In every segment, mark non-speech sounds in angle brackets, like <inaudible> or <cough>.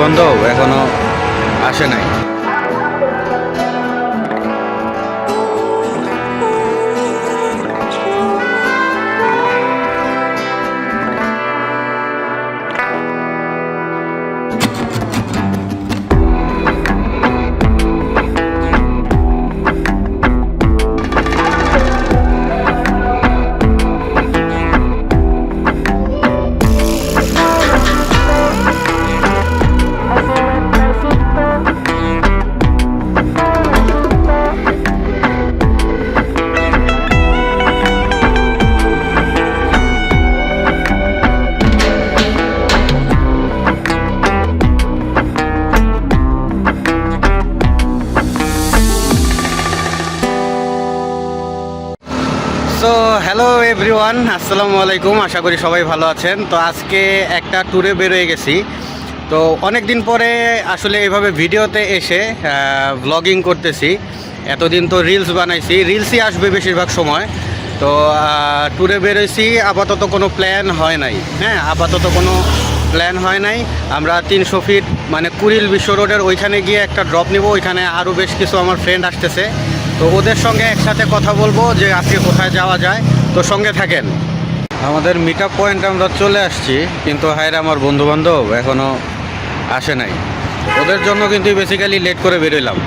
বান্ধব এখনও আসে নাই। সো হ্যালো এভরিওয়ান আসসালামু আলাইকুম, আশা করি সবাই ভালো আছেন। তো আজকে একটা ট্যুরে বেরোয় গেছি। তো অনেক দিন পরে আসলে এইভাবে ভিডিওতে এসে ব্লগিং করতেছি। এতদিন তো রিলস বানাইছি রিলসই আসবে বেশিরভাগ সময়। তো ট্যুরে বেরোইছি, আপাতত কোনো প্ল্যান হয় নাই। হ্যাঁ আপাতত কোনো প্ল্যান হয় নাই। আমরা তিনশো ফিট মানে কুড়িল বিশ্ব রোডের ওইখানে গিয়ে একটা ড্রপ নিব, ওইখানে আরও বেশ কিছু আমার ফ্রেন্ড আসতেছে। তো ওদের সঙ্গে একসাথে কথা বলব যে আজকে কোথায় যাওয়া যায়। তো সঙ্গে থাকেন। আমাদের মিট আপ পয়েন্ট আমরা চলে আসছি, কিন্তু হায়রে আমার বন্ধু বান্ধব এখনও আসে নাই। ওদের জন্য কিন্তু বেসিক্যালি লেট করে বেরোলাম।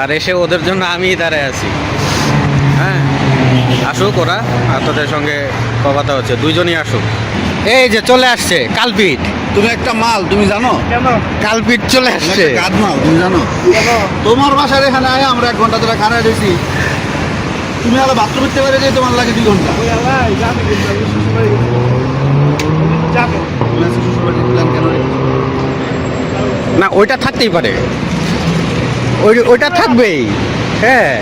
আর এসে ওদের জন্য আমিই দাঁড়ায় আছি। হ্যাঁ আসুক ওরা, আর তোদের সঙ্গে কথা হচ্ছে। দুইজনই আসুক। এই যে চলে আসছে কালপিট। তুমি একটা মাল তুমি জানো? কালপিট চলে আসছে। একটা গাদ মাল তুমি জানো? তোমার বাসার এখানে আয় আমরা এক ঘণ্টা ধরে খানা দিয়েছি তুমি আলো বাথরুম করতে পারে যে তোমার লাগে দুই ঘণ্টা। না ওইটা থাকতেই পারে। ওই ওইটা থাকবেই। হ্যাঁ।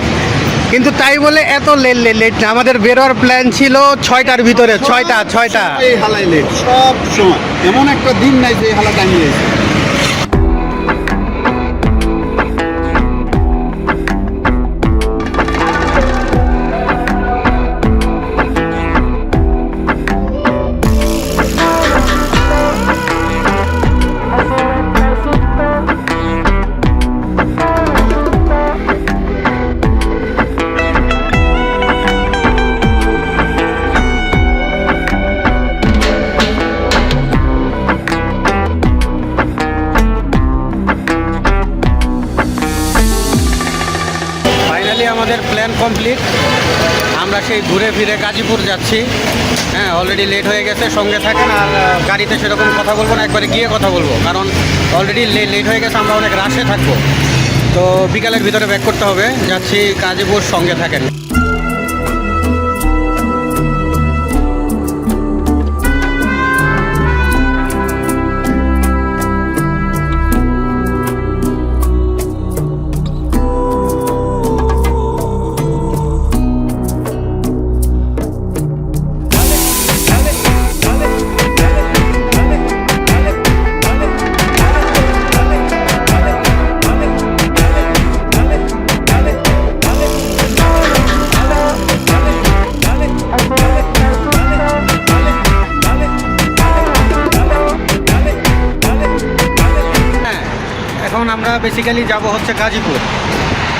কিন্তু তাই বলে এত লেট লেট না। আমাদের বেরোয়ার প্ল্যান ছিল ছয়টার ভিতরে। ছয়টা ছয়টা। হালাই লেট সব সময়। এমন একটা দিন নাই যে হালা টাইম আমাদের প্ল্যান কমপ্লিট আমরা সেই ঘুরে ফিরে গাজীপুর যাচ্ছি। হ্যাঁ অলরেডি লেট হয়ে গেছে, সঙ্গে থাকেন আর গাড়িতে সেরকম কথা বলব না, একবারে গিয়ে কথা বলব। কারণ অলরেডি লেট হয়ে গেছে, আমরা অনেক রাশে থাকব। তো বিকালের ভিতরে ব্যাক করতে হবে। যাচ্ছি গাজীপুর, সঙ্গে থাকেন। এখন আমরা বেসিক্যালি যাব হচ্ছে গাজীপুর।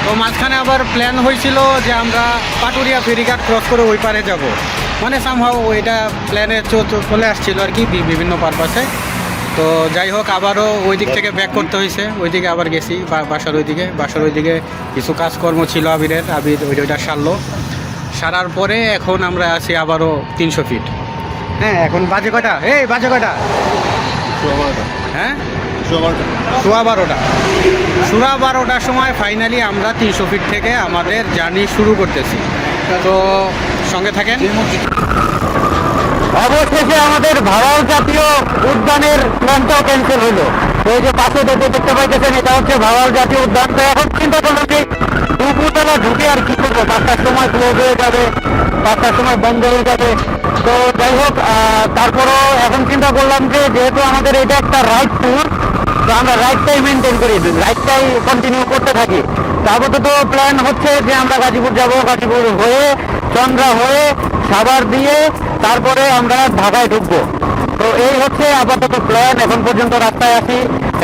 তো মাঝখানে আবার প্ল্যান হয়েছিল যে আমরা পাটুরিয়া ফেরিঘাট ক্রস করে ওই পারে যাব। মানে সামহাও ওইটা প্ল্যানে চলে আসছিল আর কি বিভিন্ন পারপাসে তো যাই হোক আবারও ওই দিক থেকে ব্যাক করতে হয়েছে। ওইদিকে আবার গেছি বাসার ওইদিকে বাসার ওই দিকে কিছু কাজকর্ম ছিল আবিরের। আবির ওইটা ওইটা সারলো। সারার পরে এখন আমরা আছি আবারও তিনশো ফিট হ্যাঁ এখন বাজে কটা এই বাজে কটা হ্যাঁ? সোয়া বারোটা। সোয়া বারোটার সময় ফাইনালি আমরা তিনশো ফিট থেকে আমাদের জার্নি শুরু করতেছি। তো সঙ্গে থাকেন। অবশেষে আমাদের ভাড়াল জাতীয় উদ্যানের প্ল্যানটাও ক্যান্সেল হলো। তো এই যে পাশে দেখতে দেখতে পাইতেছেন, এটা হচ্ছে ভাড়াল জাতীয় উদ্যান। তো এখন চিন্তা করলাম যে দুপুরবেলা ঢুকে আর কি করব? পাঁচটার সময় ক্লোজ হয়ে যাবে, পাঁচটার সময় বন্ধ হয়ে যাবে। তো যাই হোক তারপরও এখন চিন্তা করলাম যে যেহেতু আমাদের এটা একটা রাইড ট্যুর তো আমরা রাইডটাই মেনটেন করি রাইডটাই কন্টিনিউ করতে থাকি। তো প্ল্যান হচ্ছে যে আমরা গাজীপুর যাব, গাজীপুর হয়ে, চন্দ্রা হয়ে, সাভার দিয়ে তারপরে আমরা ঢাকায় ঢুকবো। তো এই হচ্ছে আপাতত প্ল্যান এখন পর্যন্ত রাস্তায় আছি,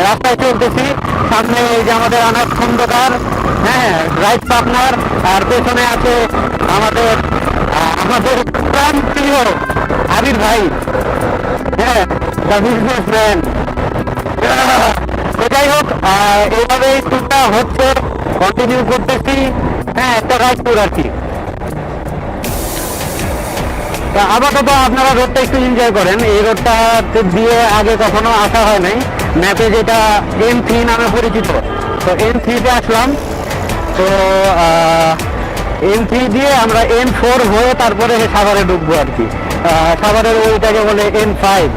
রাস্তায় চলতেছি। সামনে এই যে আমাদের অনেক খন্দকার হ্যাঁ রাইট পার্টনার আর পেছনে আছে আমাদের আমাদের প্রাণ প্রিয় আবির ভাই। হ্যাঁ দ্য বিজনেসম্যান তো যাই হোক এইভাবে টুকটা হচ্ছে কন্টিনিউ করতেছি। হ্যাঁ একটা রাইড ট্যুর আর কি আপাতত আপনারা রোডটা একটু এনজয় করেন। এই রোডটা দিয়ে আগে কখনো আসা হয় নাই। ম্যাপে যেটা এম থ্রি নামে পরিচিত। তো এম থ্রিতে আসলাম। তো এম থ্রি দিয়ে আমরা এম ফোর হয়ে তারপরে সাগরে ঢুকবো আর কি। আহ, সাগরের ওইটাকে বলে এম ফাইভ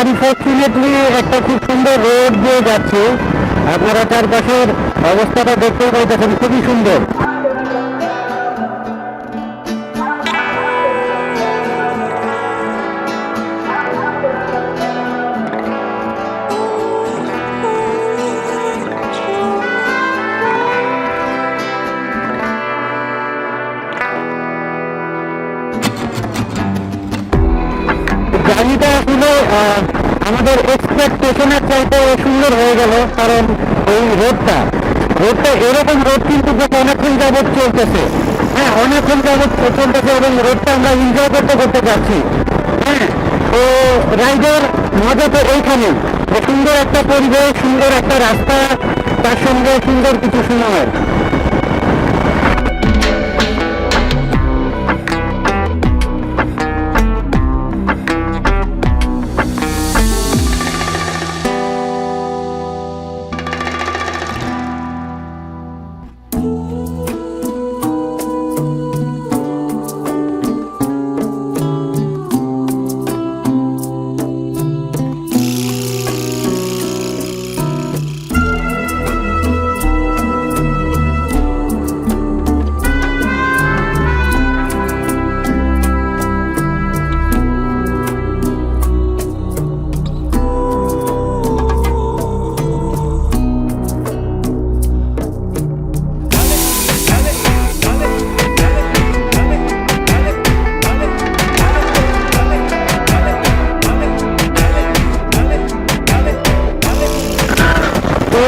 আনফর্চুনেটলি একটা খুব সুন্দর রোড দিয়ে যাচ্ছে। আপনারা চারপাশের অবস্থাটা দেখতে পাইতেছেন খুবই সুন্দর। আমাদের এক্সপেকটেশনের চাইতে সুন্দর হয়ে গেল, কারণ এই রোডটা রোডটা এরকম রোড কিন্তু অনেকক্ষণ যাবৎ চলতেছে। হ্যাঁ অনেকক্ষণ যাবৎ চলতেছে এবং রোডটা আমরা এনজয় করতে করতে যাচ্ছি। হ্যাঁ তো রাইডের মজা তো এইখানে সুন্দর একটা পরিবেশ, সুন্দর একটা রাস্তা, তার সঙ্গে সুন্দর কিছু সময়।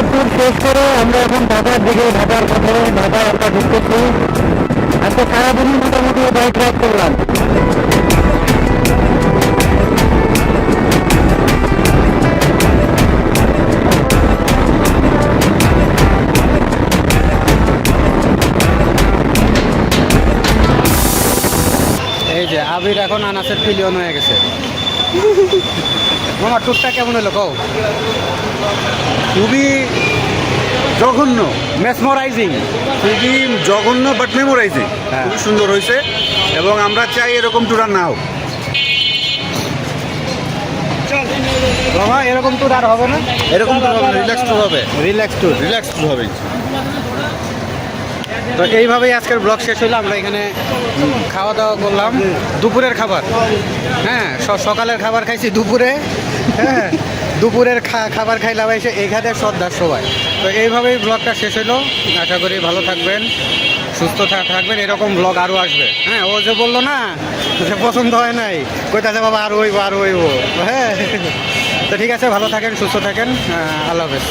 ট্যুর শেষ করে আমরা এখন ঢাকার দিকে ঢাকার পথে ঢাকায় আমরা ঢুকতেছি আজকে সারাদিনই মোটামুটি বাইক রাইড করলাম। এই যে আবির এখন আনাসের পিলিয়ন হয়ে গেছে। <laughs> মামা টুরটা কেমন হলো কও? খুবই জঘন্য মেসমরাইজিং খুবই জঘন্য বাট মেমোরাইজিং হ্যাঁ। খুবই সুন্দর হয়েছে এবং আমরা চাই এরকম টুরার না হোক। বাবা এরকম ট্যুর আর হবে না? এরকম তো হবে রিল্যাক্স ট্যুর হবে। রিল্যাক্স ট্যুর রিল্যাক্স ট্যুর হবে। তো এইভাবেই আজকের ব্লগ শেষ হইল। আমরা এখানে খাওয়া দাওয়া করলাম। দুপুরের খাবার। হ্যাঁ সকালের খাবার খাইছি দুপুরে। হ্যাঁ দুপুরের খাবার খাইলাম এসে এখানে সর্দার সবাই। তো এইভাবেই ব্লগটা শেষ হলো আশা করি ভালো থাকবেন, সুস্থ থাকবেন। এরকম ব্লগ আরও আসবে। হ্যাঁ ও যে বলল না যে পছন্দ হয় নাই, কইতাছে, বাবা আরও হইব আরও হইব। হ্যাঁ। তো ঠিক আছে, ভালো থাকেন, সুস্থ থাকেন। আল্লাহ হাফেজ।